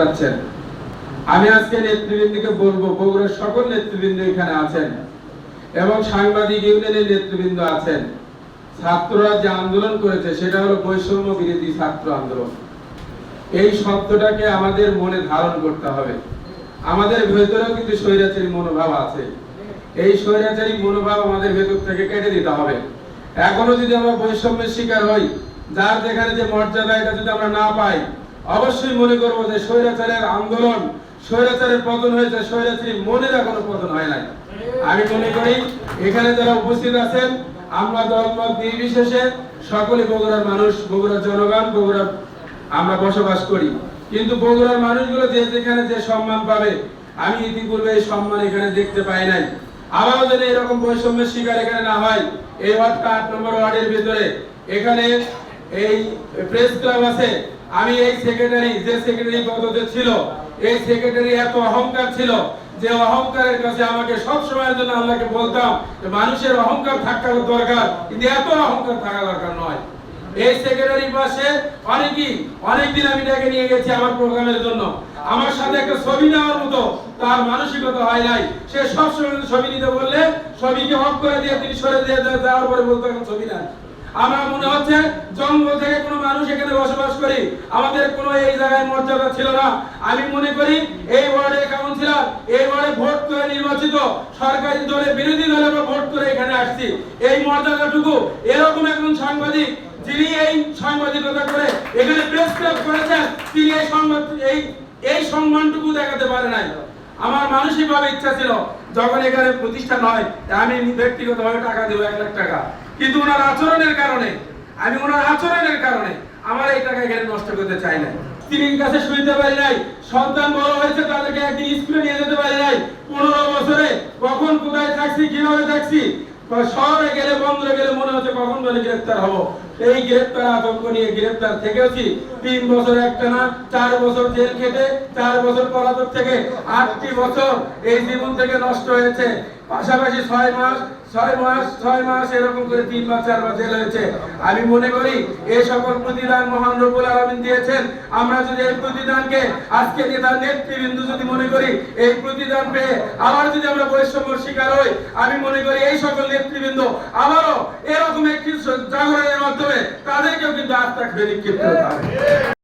আছেন আমি আজকে নেতৃবৃন্দকে বলব, বগুড়ার সকল নেতৃবৃন্দ এখানে আছেন এবং সাংবাদিক ইউনিয়নের নেতৃবৃন্দ আছেন। ছাত্ররা যে আন্দোলন করেছে, সেটা হলো বৈষম্য বিরোধী ছাত্র আন্দোলন। এই শব্দটাকে আমাদের মনে ধারণ করতে হবে। আমাদের ভেতরেও কিন্তু স্বৈরাচারী মনোভাব আছে। এই স্বৈরাচারী মনোভাব আমাদের ভেতর থেকে কেটে দিতে হবে। এখনও যদি আমরা বৈষম্যের শিকার হই, যার যেখানে যে মর্যাদা, এটা যদি আমরা না পাই অবশ্যই মনে করব যে স্বৈরাচারের আন্দোলন, স্বৈরাচারের পতন হয়েছে, স্বৈরাচারী মনের এখনও পতন হয় নাই। আমি মনে করি, এখানে যারা উপস্থিত আছেন, আমরা দলমত নির্বিশেষে সকলে বগুড়ার মানুষ, বগুড়ার জনগণ, বগুড়ার আমরা বসবাস করি। কিন্তু বগুড়ার মানুষগুলো যে যেখানে যে সম্মান পাবে, আমি ইতিপূর্বে এই সম্মান এখানে দেখতে পাই নাই। আবারও যদি এরকম বৈষম্যের শিকার এখানে না হয়, এই ওয়ার্ডটা আট নম্বর ওয়ার্ডের ভিতরে। এখানে এই প্রেস ক্লাব আছে আমি এই সেক্রেটারি যে সেক্রেটারি পদতে ছিল, এই সেক্রেটারি এত অহংকার ছিল যে অহংকারের কাছে আমাকে সব সময়ের জন্য আল্লাহকে বলতাম যে মানুষের অহংকার থাকা দরকার, কিন্তু এত অহংকার থাকা দরকার নয়। এই সেক্রেটারি পাশে অনেকই, অনেকদিন আমি ডেকে নিয়ে গেছি আমার প্রোগ্রামের জন্য। আমার সাথে একটা ছবি নেওয়ার মতো তার মানসিকতা হয় নাই। সে সব সময় ছবি নিতে বললে, ছবিকে অফ করে দিয়ে তিনি সরে দিয়ে দেওয়ার পরে বলতো, এখন ছবি না আমরা মনে হচ্ছে জঙ্গল থেকে কোনো মানুষ এখানে বসবাস করি। আমাদের কোনো এই জায়গায় মর্যাদা ছিল না। আমি মনে করি এই ওয়ার্ডে কাউন্সিলর, এই ওয়ার্ডে ভোট করে নির্বাচিত সরকারি দলে বিরোধী দলে আমরা ভোট করে এখানে আসছি। এই মর্যাদাটুকু এরকম একজন সাংবাদিক, যিনি এই সাংবাদিকতা করে এখানে প্রেস ক্লাব করেছেন, তিনি এই সংবাদ, এই এই সম্মানটুকু দেখাতে পারে নাই। আমার মানসিকভাবে ইচ্ছা ছিল যখন এখানে প্রতিষ্ঠান হয় আমি ব্যক্তিগতভাবে টাকা দেবো এক লাখ টাকা। কিন্তু ওনার আচরণের কারণে, আমি ওনার আচরণের কারণে আমার এই টাকা এখানে নষ্ট করতে চাই না স্ত্রীর কাছে শুইতে পারি নাই, সন্তান বড় হয়েছে, তাদেরকে একদিন স্কুলে নিয়ে যেতে পারি নাই। পনেরো বছরে কখন, কোথায় থাকছি, কীভাবে থাকছি শহরে গেলে বন্দরে গেলে মনে হচ্ছে কখন বলে গ্রেপ্তার হব। এই গ্রেপ্তার আতঙ্ক নিয়ে গ্রেপ্তার থেকেছি তিন বছর একটা না, চার বছর জেল খেটে, চার বছর পলাতক থেকে আটটি বছর এই জীবন থেকে নষ্ট হয়েছে। পাশাপাশি ছয় মাস ছয় মাস ছয় মাস এরকম করে তিন মাস, চার মাস জেল হয়েছে। আমি মনে করি সকল প্রতিদান মহান রব্বুল আলামিন দিয়েছেন। আমরা যদি এই প্রতিদানকে আজকে নেতার নেতৃবৃন্দ যদি মনে করি, এই প্রতিদান পেয়ে আবার যদি আমরা বৈষম্য শিকার হই, আমি মনে করি এই সকল নেতৃবৃন্দ আবারও এরকম একটি জাগরণের Atak beni kilitliyor.